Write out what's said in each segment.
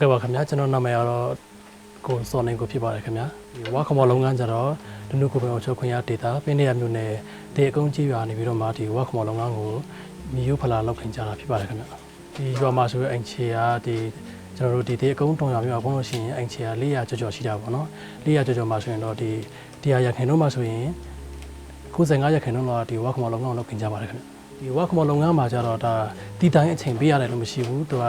ဟုတ်ကဲ့ပါခင်ဗျာကျွန်တော်နာမည်ကတော့ကိုစောနေကိုဖြစ်ပါတယ်ခင်ဗျာဒီဝါခမောလုပ်ငန်းကြတော့ဒနုကိုပင်အောင်ချုပ်ခွင့်ရဒေတာပင်းနေရမြို့နယ်ဒေအကုန်းကြီးရွာနေပြီးတော့မှဒီဝါခမောလုပ်ငန်းကိုမြေယူဖလာလုပ်ခင်ကြတာဖြစ်ပါတယ်ခင်ဗျာဒီရွာမှာဆိုရင်အိမ်ချေကဒီကျွန်တော်တို့ဒီဒေအကုန်းတောင်ရွာမြို့အကုန်လို့ရှိရင်အိမ်ချေက400ကျော်ကျော်ရှိတာပေါ့နော်400ကျော်ကျော်မှာဆိုရင်တော့ဒီတရားရခင်တို့မှာဆိုရင်95ရခင်တို့တော့ဒီဝါခမောလုပ်ငန်းကိုလုပ်ခင်ကြပါတယ်ခင်ဗျာ ဒီဝါခမောလုပ်ငန်းမှာကြတော့ဒါတီတိုင်းအချိန်ပေးရတယ်လို့မရှိဘူးသူက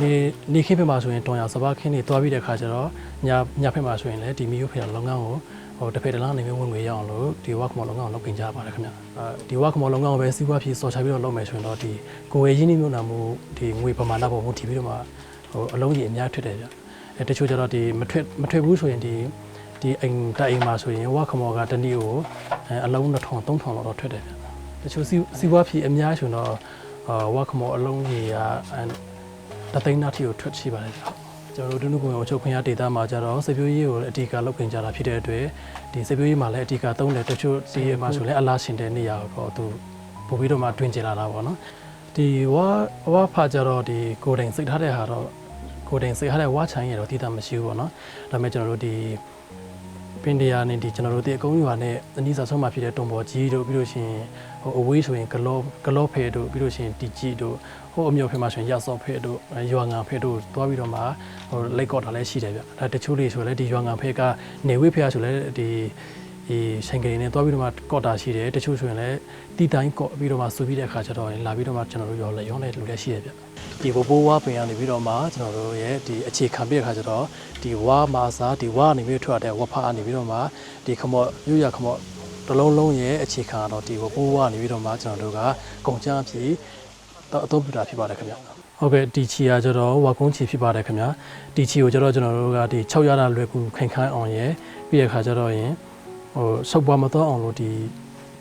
နေနေခင်းဖက်မှာဆိုရင်တောင်ရစပါးခင်းတွေတွားပြီးတဲ့ခါကျတော့ညညဖက်မှာဆိုရင်လည်းဒီမီယိုဖေလုပ်ငန်းကိုဟိုတစ်ဖက်တစ်လားနေမျိုးဝင်ငွေရအောင်လို့ဒီဝါခမောလုပ်ငန်းကိုလုပ်ပင်ကြပါတယ်ခင်ဗျအဲဒီဝါခမောလုပ်ငန်းကိုပဲစီးပွားဖြစ်စော်ချပြီးတော့လုပ်မယ်ဆိုရင်တော့ဒီကိုယ်ဝေရင်းနှီးမြှုပ်နှံမှုဒီငွေပမာဏပေါ်မူတည်ပြီးတော့မှဟိုအလုံးကြီးအများထွက်တယ်ဗျအဲတချို့ကျတော့ဒီမထွက်မထွက်ဘူးဆိုရင်ဒီဒီအိမ်တိုက်အိမ်မှာဆိုရင်ဝါခမောကတနည်းကိုအဲအလုံး2000 3000လောက်တော့ထွက်တယ်ဗျ တချို့စီစီဝါဖြီအများဆိုတော့အာဝါခမောအလုံးကြီးကတသိန်းနာတီကိုထွက်ရှိပါတယ်ဗျကျွန်တော်တို့ဒုနုကုံကိုချုပ်ခွင့်ရဒေတာမှာကြတော့စေပြိုးရေးကိုအဓိကလုပ်ခင်ကြတာဖြစ်တဲ့အတွက်ဒီစေပြိုးရေးမှာလည်းအဓိကသုံးတယ်တချို့စီးရဲမှာဆိုလည်းအလားရှင်တဲ့နေရာကိုတော့သူပို့ပြီးတော့မှတွင်ကျလာတာပေါ့နော်ဒီဝါဝါဖာကြတော့ဒီကိုတိန်စိတ်ထားတဲ့ဟာတော့ကိုတိန်စိတ်ထားတဲ့ဝါချိုင်းရတော့တည်တာမရှိဘူးပေါ့နော်ဒါပေမဲ့ကျွန်တော်တို့ဒီပင်တရာနဲ့ဒီကျွန်တော်တို့ဒီအကုန်းရွာနဲ့အနီးစားဆုံးမှာဖြစ်တဲ့တုံပေါ်ကြီးတို့ပြီးလို့ရှိရင် ဟိုအဝေးဆိုရင်ဂလောဂလောဖဲတို့ပြီးလို့ရှိရင်တီကြီးတို့ဟိုအမျိုးဖဲမှာဆိုရင်ရဆော့ဖဲတို့ရွာငံဖဲတို့တွားပြီးတော့မှဟိုလက်ကော့တာလည်းရှိတယ်ဗျဒါတချို့လေးဆိုလည်းဒီရွာငံဖဲကနေဝေးဖဲဆိုလည်းဒီဒီဆိုင်ကလေးနဲ့တွားပြီးတော့မှကော့တာရှိတယ်တချို့ဆိုရင်လည်းတီတိုင်းကော့ပြီးတော့မှစူပြီးတဲ့အခါကျတော့လာပြီးတော့မှကျွန်တော်တို့ရောလည်းရောင်းတဲ့လူလည်းရှိတယ်ဗျဒီဘဘိုးဝါပင်ကနေပြီးတော့မှကျွန်တော်တို့ရဲ့ဒီအခြေခံပြီးတဲ့အခါကျတော့ဒီဝါမာစာဒီဝါနေပြီးထွက်တဲ့ဝဖာနေပြီးတော့မှဒီခမော့ရွရခမော့ တစ်လုံးလုံးရဲ့အခြေခံတော့ဒီဘဘိုးဝါနေပြီးတော့မှကျွန်တော်တို့ကကုန်ကြမ်းဖြစ်တော့အသုံးပြုတာဖြစ်ပါတယ်ခင်ဗျဟုတ်ကဲ့ဒီချီကကျတော့ဝါကုန်းချီဖြစ်ပါတယ်ခင်ဗျဒီချီကိုကျတော့ကျွန်တော်တို့ကဒီ6ရတာလွယ်ကူခိုင်ခိုင်အောင်ရဲ့ပြီးတဲ့အခါကျတော့ရင်ဟိုဆုပ်ပွားမတော့အောင်လို့ဒီ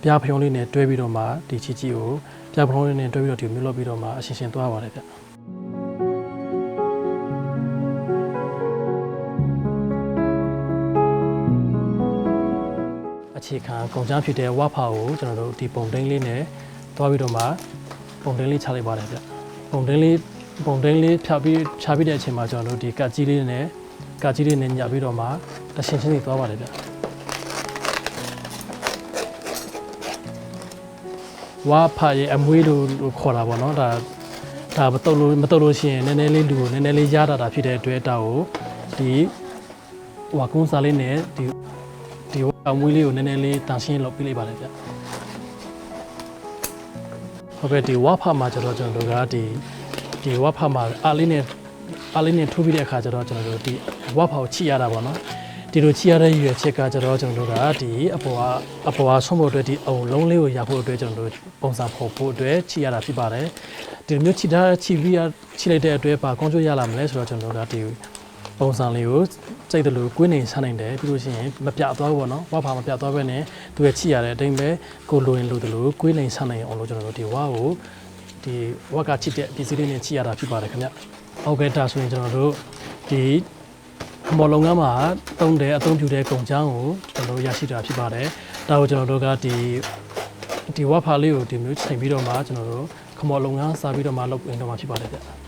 ပြားဖျုံးလေးနဲ့တွဲပြီးတော့မှဒီချီချီကိုပြားဖျုံးလေးနဲ့တွဲပြီးတော့ဒီမျိုးလုပ်ပြီးတော့မှအရှင်ရှင်သွားပါတယ်ဗျ အခြေခံကုန်ကြမ်းဖြစ်တဲ့ဝါဖာကိုကျွန်တော်တို့ဒီပုံတင်းလေးနဲ့တွားပြီးတော့မှပုံတင်းလေးချလိုက်ပါတယ်ဗျပုံတင်းလေးပုံတင်းလေးဖြာပြီးဖြာပြီးတဲ့အချိန်မှာကျွန်တော်တို့ဒီကတ်ကြီးလေးနဲ့ကတ်ကြီးလေးနဲ့ညပြီးတော့မှတရှင်းရှင်းလေးသွားပါတယ်ဗျဝါဖာရဲ့အမွေးလို့လို့ခေါ်တာပေါ့နော်ဒါဒါမတုတ်လို့မတုတ်လို့ရှိရင်နည်းနည်းလေးလူကိုနည်းနည်းလေးရတာတာဖြစ်တဲ့အတွက်ဒါကိုဒီဝါကုန်းစားလေးနဲ့ဒီဒီ အမွေးလေးကိုနည်းနည်းလေးတန်ရှင်းလုပ်ပြလိုက်ပါလေဗျဟုတ်ကဲ့ဒီဝါဖာမှာကျတော့ကျွန်တော်တို့ကဒီဒီဝါဖာမှာအားလေးနဲ့အားလေးနဲ့ထိုးပြီးတဲ့အခါကျတော့ကျွန်တော်တို့ဒီဝါဖာကိုချိရတာပေါ့နော်ဒီလိုချိရတဲ့ရည်ရွယ်ချက်ကကျတော့ကျွန်တော်တို့ကဒီအပေါ်ကအပေါ်ကဆုံးဖို့အတွက်ဒီအုံလုံးလေးကိုရဖို့အတွက်ကျွန်တော်တို့ပုံစံဖော်ဖို့အတွက်ချိရတာဖြစ်ပါတယ်ဒီလိုမျိုးချိထားချိပြီးချိလိုက်တဲ့အတွက်ပါကွန်ထရိုးရလာမလဲဆိုတော့ကျွန်တော်တို့ကဒီ ပုံစံလေးကိုစိတ်တလူကွင်းနေဆန်းနိုင်တယ်ပြီးလို့ရှိရင်မပြတ်သွားဘူးပေါ့နော်ဝါဖာမပြတ်သွားပဲနဲ့သူရဲ့ချိရတဲ့အတိုင်းပဲကိုလိုရင်လိုတလူကွင်းနေဆန်းနိုင်အောင်လို့ကျွန်တော်တို့ဒီဝါကိုဒီဝါကချစ်တဲ့ပစ္စည်းလေးနဲ့ချိရတာဖြစ်ပါတယ်ခင်ဗျဟုတ်ကဲ့ဒါဆိုရင်ကျွန်တော်တို့ဒီမော်လုံငန်းမှာတုံးတဲ့အသုံးပြုတဲ့ကုန်ချောင်းကိုကျွန်တော်တို့ရရှိတာဖြစ်ပါတယ်ဒါကိုကျွန်တော်တို့ကဒီဒီဝါဖာလေးကိုဒီမျိုးချိန်ပြီးတော့မှကျွန်တော်တို့ခမော်လုံငန်းစားပြီးတော့မှလုပ်ရင်တော့မှဖြစ်ပါတယ်ဗျ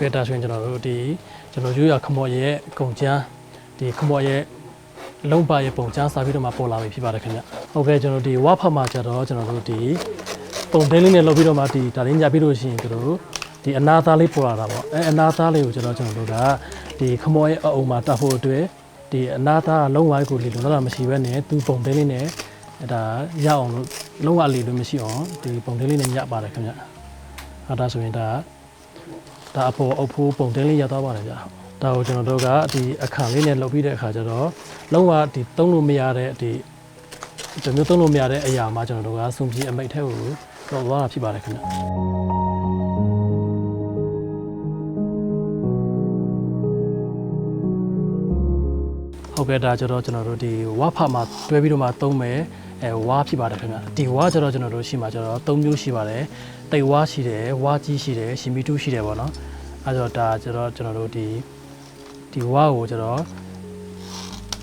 ကဲ့ဒါဆိုရင်ကျွန်တော်တို့ဒီကျွန်တော်ရိုးရခမော်ရဲ့ကုံချမ်းဒီခမော်ရဲ့လုံပါရဲ့ပုံချမ်းစာပြီးတော့မှပေါ်လာပြီဖြစ်ပါတယ်ခင်ဗျဟုတ်ကဲ့ကျွန်တော်ဒီဝါဖတ်မှာကျတော့ကျွန်တော်တို့ဒီပုံသေးလေးနဲ့လောက်ပြီးတော့မှဒီဒါလေးညပြီးလို့ရှိရင်ကျွန်တော်တို့ဒီအနာသားလေးပေါ်လာတာပေါ့အဲအနာသားလေးကိုကျွန်တော်ကျွန်တော်တို့ကဒီခမော်ရဲ့အအုံမှာတတ်ဖို့အတွက်ဒီအနာသားလုံးဝကိုလီလုံးတော့မရှိဘဲနဲ့သူပုံသေးလေးနဲ့ဒါရအောင်လို့လုံးဝလီလို့မရှိအောင်ဒီပုံသေးလေးနဲ့ညပါတယ်ခင်ဗျအဲဒါဆိုရင်ဒါ ဒါအပေါ်အုပ်ဖိုးပုံတင်းလေးရသွားပါတယ်ဗျာဒါကိုကျွန်တော်တို့ကဒီအခါလေးနဲ့လုပ်ပြီးတဲ့အခါကျတော့လုံးဝဒီသုံးလို့မရတဲ့ဒီဒီမျိုးသုံးလို့မရတဲ့အရာမှာကျွန်တော်တို့ကစုံပြီးအမိတ်ထဲကိုတော့သွားတာဖြစ်ပါတယ်ခင်ဗျဟုတ်ကဲ့ဒါကျတော့ကျွန်တော်တို့ဒီဝါဖမှာတွဲပြီးတော့မှသုံးမယ် အဲဝါဖြစ်ပါတယ်ခင်ဗျဒီဝါကျတော့ကျွန်တော်တို့ရှိမှာကျတော့၃မျိုးရှိပါတယ်တိတ်ဝါရှိတယ်ဝါကြီးရှိတယ်ရှင်မီတူးရှိတယ်ပေါ့နော်အဲဆိုတော့ဒါကျတော့ကျွန်တော်တို့ဒီဒီဝါကိုကျတော့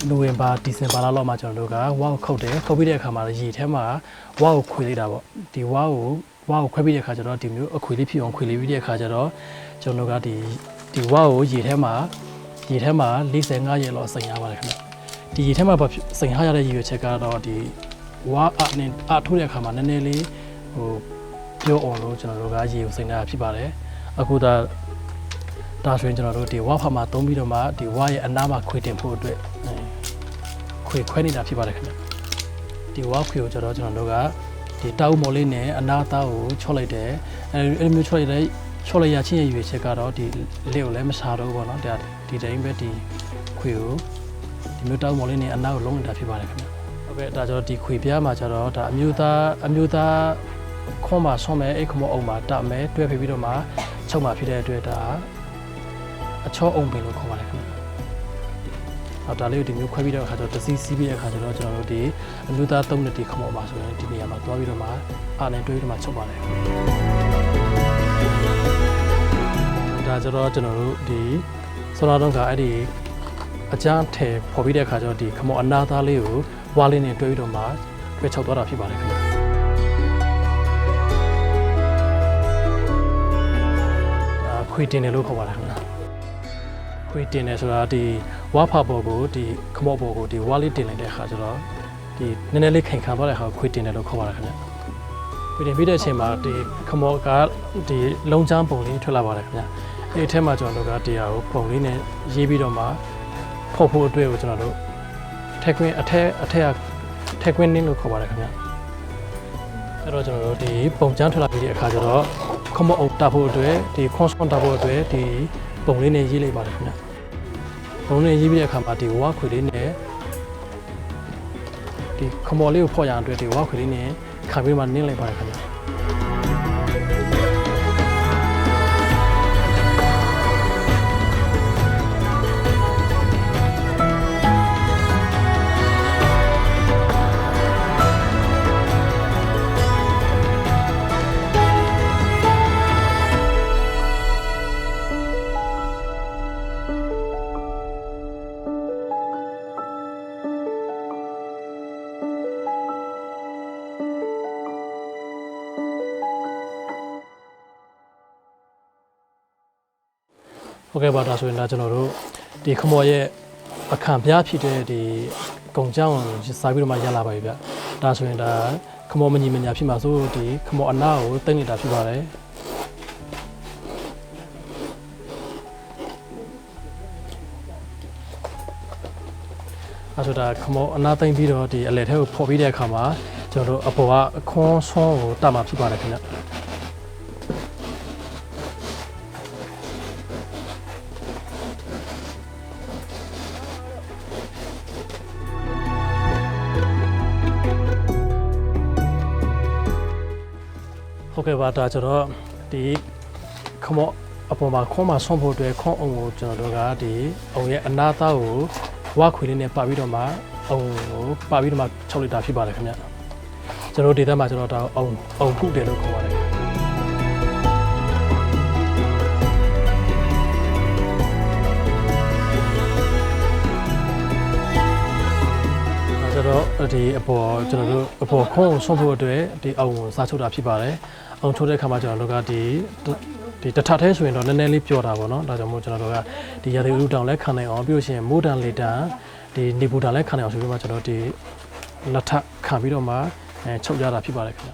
နိုဝင်ဘာဒီဇင်ဘာလလောက်မှာကျွန်တော်တို့ကဝါကိုခုတ်တယ်ခုတ်ပြီးတဲ့အခါမှာရေထဲမှာဝါကိုခွေလိုက်တာပေါ့ဒီဝါကိုဝါကိုခွဲပြီးတဲ့အခါကျတော့ဒီမျိုးအခွေလေးဖြစ်အောင်ခွေလေးပြီးတဲ့အခါကျတော့ကျွန်တော်တို့ကဒီဒီဝါကိုရေထဲမှာရေထဲမှာ45ရက်လောက်စိန်ရပါတယ်ခင်ဗျဒီရေထဲမှာဘာဖြစ်စိန်ရရတဲ့ရည်ရွယ်ချက်ကတော့ဒီ ဝါအနဲ့အထိုးတဲ့အခါမှာနည်းနည်းလေးဟိုပြောအောင်လို့ကျွန်တော်တို့ကရေကိုစိန်ရတာဖြစ်ပါတယ်အခုဒါဒါဆိုရင်ကျွန်တော်တို့ဒီဝါဖာမှာသုံးပြီးတော့မှဒီဝါရဲ့အနားမှာခွေတင်ဖို့အတွက်အဲခွေခွဲနေတာဖြစ်ပါတယ်ခင်ဗျဒီဝါခွေကိုကျွန်တော်ကျွန်တော်တို့ကဒီတောက်မော်လေးနဲ့အနားသားကိုချော့လိုက်တယ်အဲအဲ့လိုမျိုးချော့လိုက်တဲ့ချော့လိုက်ရချင်းရဲ့ရွေချက်ကတော့ဒီလက်ကိုလည်းမစားတော့ဘူးပေါ့နော်ဒါဒီတိုင်းပဲဒီခွေကိုဒီမျိုးတောက်မော်လေးနဲ့အနားကိုလုံးနေတာဖြစ်ပါတယ်ခင်ဗျ ဟုတ်ကဲ့ဒါကြောင့်ဒီခွေပြားမှာကျတော့ဒါအမျိုးသားအမျိုးသားခွန်မှာဆွမ်းမဲ့အိတ်ခမောအုံမှာတမဲတွဲဖိပြီးတော့မှချုပ်မှာဖြစ်တဲ့အတွက်ဒါအချောအုံပင်လို့ခေါ်ပါတယ်ခင်ဗျာ။ဟောဒါလေးကိုဒီမျိုးခွဲပြီးတော့အခါကျတော့တစီစီးပြီးတဲ့အခါကျတော့ကျွန်တော်တို့ဒီအမျိုးသားသုံးနှစ်တီခမောပါဆိုရင်ဒီနေရာမှာတွားပြီးတော့မှအာနဲ့တွဲပြီးတော့မှချုပ်ပါတယ်။ဒါကျတော့ကျွန်တော်တို့ဒီဆောလာတော့ကအဲ့ဒီအကြမ်းထဲပေါ်ပြီးတဲ့အခါကျတော့ဒီခမောအနာသားလေးကို ဝါလေးနဲ့တွဲပြီးတော့မှတွဲချုပ်သွားတာဖြစ်ပါတယ်ခင်ဗျာ။ဒါခွေတင်တယ်လို့ခေါ်ပါတယ်ခင်ဗျာ။ခွေတင်တယ်ဆိုတာဒီဝါဖာဘော်ကိုဒီခမော့ဘော်ကိုဒီဝါလေးတင်လိုက်တဲ့အခါကျတော့ဒီနည်းနည်းလေးခိုင်ခံသွားတဲ့အခါခွေတင်တယ်လို့ခေါ်ပါတယ်ခင်ဗျခွေတင်ပြီးတဲ့အချိန်မှာဒီခမော့ကဒီလုံးချမ်းပုံလေးထွက်လာပါတယ်ခင်ဗျအဲ့ဒီအထက်မှာကျွန်တော်တို့ကတရားကိုပုံလေးနဲ့ရေးပြီးတော့မှဖုတ်ဖို့အတွက်ကိုကျွန်တော်တို့ ထက်ခွင်းအထက်အထက်ကထက်ခွင်းနင်းလို့ခေါ်ပါတယ်ခင်ဗျအဲ့တော့ကျွန်တော်တို့ဒီပုံချမ်းထွက်လာပြီးတဲ့အခါကျတော့ခမော့အုပ်တာဖို့အတွက်ဒီခွန်ဆွန်တာဖို့အတွက်ဒီပုံလေးနဲ့ရေးလိုက်ပါတယ်ခင်ဗျဘုံနဲ့ရေးပြီးတဲ့အခါမှာဒီဝါခွေလေးနဲ့ဒီခမော်လေးကိုဖော့ရအောင်အတွက်ဒီဝါခွေလေးနဲ့ခါပြီးမှနင်းလိုက်ပါတယ်ခင်ဗျာ ဟုတ်ကဲ့ပါဒါဆိုရင်ဒါကျွန်တော်တို့ဒီခမော်ရဲ့အခန့်ပြားဖြစ်တဲ့ဒီကုံကြောင်းကိုစာပြီးတော့မှရလာပါပြီဗျဒါဆိုရင်ဒါခမော်မညီမညာဖြစ်မှာဆိုဒီခမော်အနာကိုတိတ်နေတာဖြစ်ပါတယ်အဲဆိုတာခမောအနာသိမ့်ပြီးတော့ဒီအလဲထဲကိုဖော်ပြီးတဲ့အခါမှာကျွန်တော်တို့အပေါ်ကအခွန်းဆွန်းကိုတတ်မှာဖြစ်ပါတယ်ခင်ဗျ ဟုတ်ကဲ့ပါဒါကျတော့ဒီခမော့အပေါ်မှာခွန်မှာဆွန့်ဖို့အတွက်ခွန်အောင်ကိုကျွန်တော်တို့ကဒီအောင်ရဲ့အနာသားကိုဝါခွေလေးနဲ့ပါပြီးတော့မှအောင်ကိုပါပြီးတော့မှချုပ်လိုက်တာဖြစ်ပါတယ်ခင်ဗျကျွန်တော်ဒေသမှာကျွန်တော်ဒါအောင်အောင်ဖုတယ်လို့ခေါ်ပါတယ်ကျွန်တော်ဒီအပေါ်ကျွန်တော်တို့အပေါ်ခွန်ကိုဆွန့်ဖို့အတွက်ဒီအောင်ကိုစားချုပ်တာဖြစ်ပါတယ် အောင်ထုတ်တဲ့ခါမှာကျွန်တော်တို့ကဒီဒီတထထဲဆိုရင်တော့နည်းနည်းလေးပြောတာပေါ့နော်ဒါကြောင့်မို့ကျွန်တော်တို့ကဒီရာသီဥတုတောင်လည်းခံနိုင်အောင်ပြီးလို့ရှိရင်မိုးတန်လေတန်ဒီနေပူတန်လည်းခံနိုင်အောင်ဆိုပြီးမှကျွန်တော်ဒီလက်ထပ်ခံပြီးတော့မှအဲချုပ်ရတာဖြစ်ပါတယ်ခင်ဗျ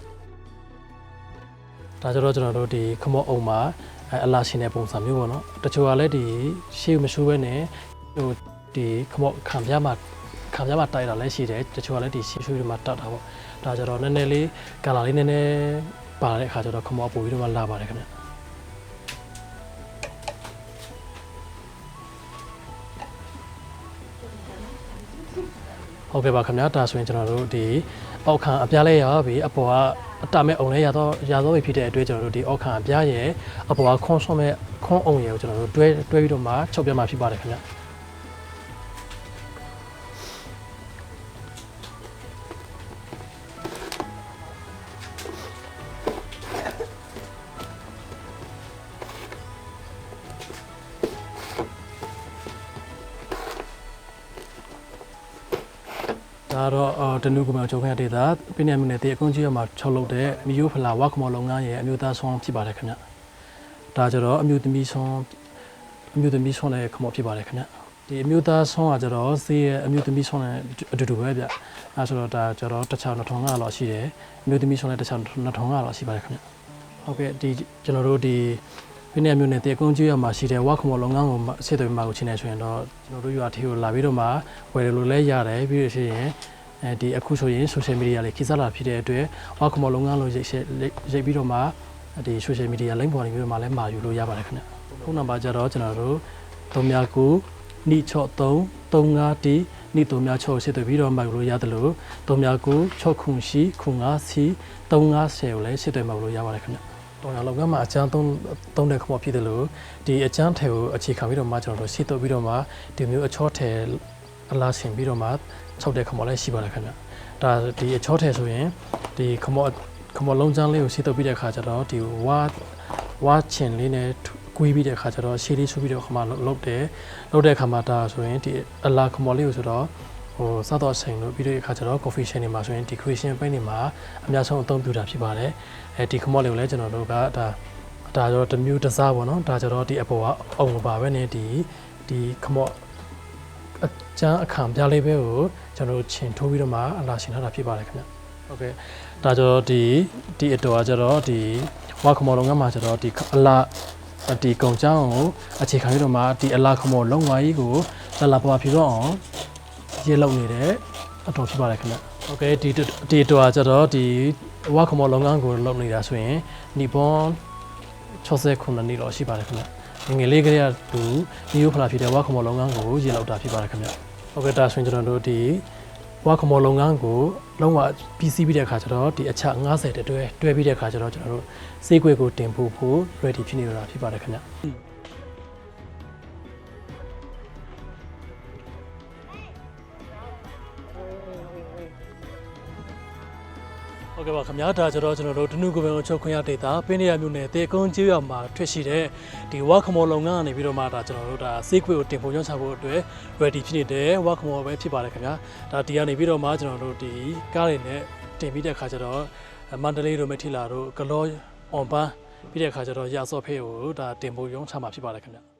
ဒါကြတော့ကျွန်တော်တို့ဒီခမော့အုံမှာအဲအလာရှင်တဲ့ပုံစံမျိုးပေါ့နော်တချို့ကလည်းဒီရှေးမရှိုးပဲနဲ့ဟိုဒီခမော့ခံပြမှာခံပြမှာတိုက်တာလည်းရှိတယ်တချို့ကလည်းဒီရှေးရှိုးတွေမှာတတ်တာပေါ့ဒါကြတော့နည်းနည်းလေးကလာလေးနည်းနည်း ပါတဲ့အခါကျတော့ခမော့ပို့ပြီးတော့မှလာပါတယ်ခင်ဗျဟုတ်ကဲ့ပါခင်ဗျာဒါဆိုရင်ကျွန်တော်တို့ဒီအောက်ခံအပြားလဲရပြီအပေါ်ကအတမဲ့အုံလဲရတော့ရတော့ပြီဖြစ်တဲ့အတွက်ကျွန်တော်တို့ဒီအောက်ခံအပြားရဲ့အပေါ်ကခွန်ဆွန်မဲ့ခွန်အုံရဲ့ကိုကျွန်တော်တို့တွဲတွဲပြီးတော့မှချုပ်ပြမှာဖြစ်ပါတယ်ခင်ဗျာ တော့အော်တနုကမောင်ချုပ်ခွင့်ရဒေတာပြင်းရမြို့နယ်တည်အကုန်းကြီးရမှာချုပ်လုပ်တဲ့မီယိုဖလာဝါခမော်လုပ်ငန်းရဲ့အမျိုးသားဆောင်ဖြစ်ပါတယ်ခင်ဗျဒါကြတော့အမျိုးသမီးဆောင်အမျိုးသမီးဆောင်တဲ့ခမော်ဖြစ်ပါတယ်ခင်ဗျဒီအမျိုးသားဆောင်ကကြတော့ဈေးရဲ့အမျိုးသမီးဆောင်တဲ့အတူတူပဲဗျအဲဆိုတော့ဒါကြတော့တစ်ချောင်း2000လောက်ရှိတယ်အမျိုးသမီးဆောင်တဲ့တစ်ချောင်း2000လောက်ရှိပါတယ်ခင်ဗျဟုတ်ကဲ့ဒီကျွန်တော်တို့ဒီပြင်းရမြို့နယ်တည်အကုန်းကြီးရမှာရှိတဲ့ဝါခမော်လုပ်ငန်းကိုဆက်သွယ်မှာကိုချင်းနေဆိုရင်တော့ကျွန်တော်တို့ရွာထီကိုလာပြီးတော့မှဝယ်လို့လည်းရတယ်ပြီးလို့ရှိရင် အဲဒီအခုဆိုရင် social media လေးခေတ်စားလာဖြစ်တဲ့အတွက်ဝါခမော်လုပ်ငန်းလို့ရိတ်ဆက်ရိတ်ပြီးတော့မှဒီ social media link ပေါ်နေပြီးတော့မှလည်းမှာယူလို့ရပါတယ်ခင်ဗျဖုန်းနံပါတ်ကြတော့ကျွန်တော်တို့39နိ63 35တီနိ36ဆက်သွယ်ပြီးတော့မှယူလို့ရတယ်လို့39 6ခုရှိခု5စီ350ကိုလည်းဆက်သွယ်မှယူလို့ရပါတယ်ခင်ဗျတော်ရလောကမှာအချမ်းသုံးသုံးတဲ့ခမောဖြစ်တယ်လို့ဒီအချမ်းထဲကိုအခြေခံပြီးတော့မှကျွန်တော်တို့ရှင်းတော့ပြီးတော့မှဒီမျိုးအချောထဲအလားဆင်ပြီးတော့မှ ချုပ်တဲ့ခမောလည်းရှိပါတယ်ခင်ဗျဒါဒီအချောထဲဆိုရင်ဒီခမောခမောလုံးချမ်းလေးကိုရှင်းတော့ပြီးတဲ့အခါကျတော့ဒီဝါဝါချင်လေးနဲ့ကွေးပြီးတဲ့အခါကျတော့ရှည်လေးဆူပြီးတော့ခမောလုတ်တယ်လုတ်တဲ့အခါမှာဒါဆိုရင်ဒီအလားခမောလေးကိုဆိုတော့ဟိုစတော့ဆိုင်လို့ပြီးတဲ့အခါကျတော့ coffee chain တွေမှာဆိုရင်ဒီ creation ပိန်းတွေမှာအများဆုံးအသုံးပြုတာဖြစ်ပါတယ်အဲဒီခမောလေးကိုလည်းကျွန်တော်တို့ကဒါဒါကြတော့တစ်မျိုးတစ်စားပေါ့နော်ဒါကြတော့ဒီအပေါ်ကအုံပါပဲနဲ့ဒီဒီခမော့ အကျန်းအခါပြလေးပဲကိုကျွန်တော်တို့ခြင်ထိုးပြီးတော့မှအလားရှင်ထားတာဖြစ်ပါတယ်ခင်ဗျဟုတ်ကဲ့ဒါကြတော့ဒီဒီအတော်ကကြတော့ဒီဝါခမော်လုံးကမှကြတော့ဒီအလားဒီကုံချောင်းကိုအခြေခံပြီးတော့မှဒီအလားခမော်လုံးဝကြီးကိုလာလာပါဖြစ်တော့အောင်ရေလုံနေတဲ့အတော်ဖြစ်ပါတယ်ခင်ဗျဟုတ်ကဲ့ဒီဒီအတော်ကကြတော့ဒီဝါခမော်လုံးကကိုလုံနေတာဆိုရင်နီပွန်69နှစ်လောက်ရှိပါတယ်ခင်ဗျ ငငယ်လေးကလေးကသူဒီယိုဖလာဖြစ်တဲ့ဝါခမော်လုပ်ငန်းကိုရေလောက်တာဖြစ်ပါတယ်ခင်ဗျဟုတ်ကဲ့ဒါဆိုရင်ကျွန်တော်တို့ဒီဝါခမော်လုပ်ငန်းကိုလုံးဝပြီးစီးပြီးတဲ့အခါကျတော့ဒီအချက်90တတွဲတွဲပြီးတဲ့အခါကျတော့ကျွန်တော်တို့စေးခွေကိုတင်ဖို့ဖို့ ready ဖြစ်နေတော့ဖြစ်ပါတယ်ခင်ဗျ ဟုတ်ကဲ့ပါခင်ဗျာဒါကြတော့ကျွန်တော်တို့ဒနုကပင်ကိုချုပ်ခွင့်ရဒေတာပင်းရရမြို့နယ်တေကုန်းကျေးရွာမှာထွက်ရှိတဲ့ဒီဝါခမော်လုပ်ငန်းကနေပြီးတော့မှဒါကျွန်တော်တို့ဒါစေးခွေကိုတင်ဖို့ညွှန်ချဖို့အတွက် ready ဖြစ်နေတဲ့ဝါခမော်ပဲဖြစ်ပါတယ်ခင်ဗျာဒါဒီကနေပြီးတော့မှကျွန်တော်တို့ဒီကားတွေနဲ့တင်ပြီးတဲ့အခါကျတော့မန္တလေးတို့မထီလာတို့ကလောအွန်ပန်းပြီးတဲ့အခါကျတော့ရဆော့ဖေးကိုဒါတင်ဖို့ညွှန်ချမှာဖြစ်ပါတယ်ခင်ဗျာ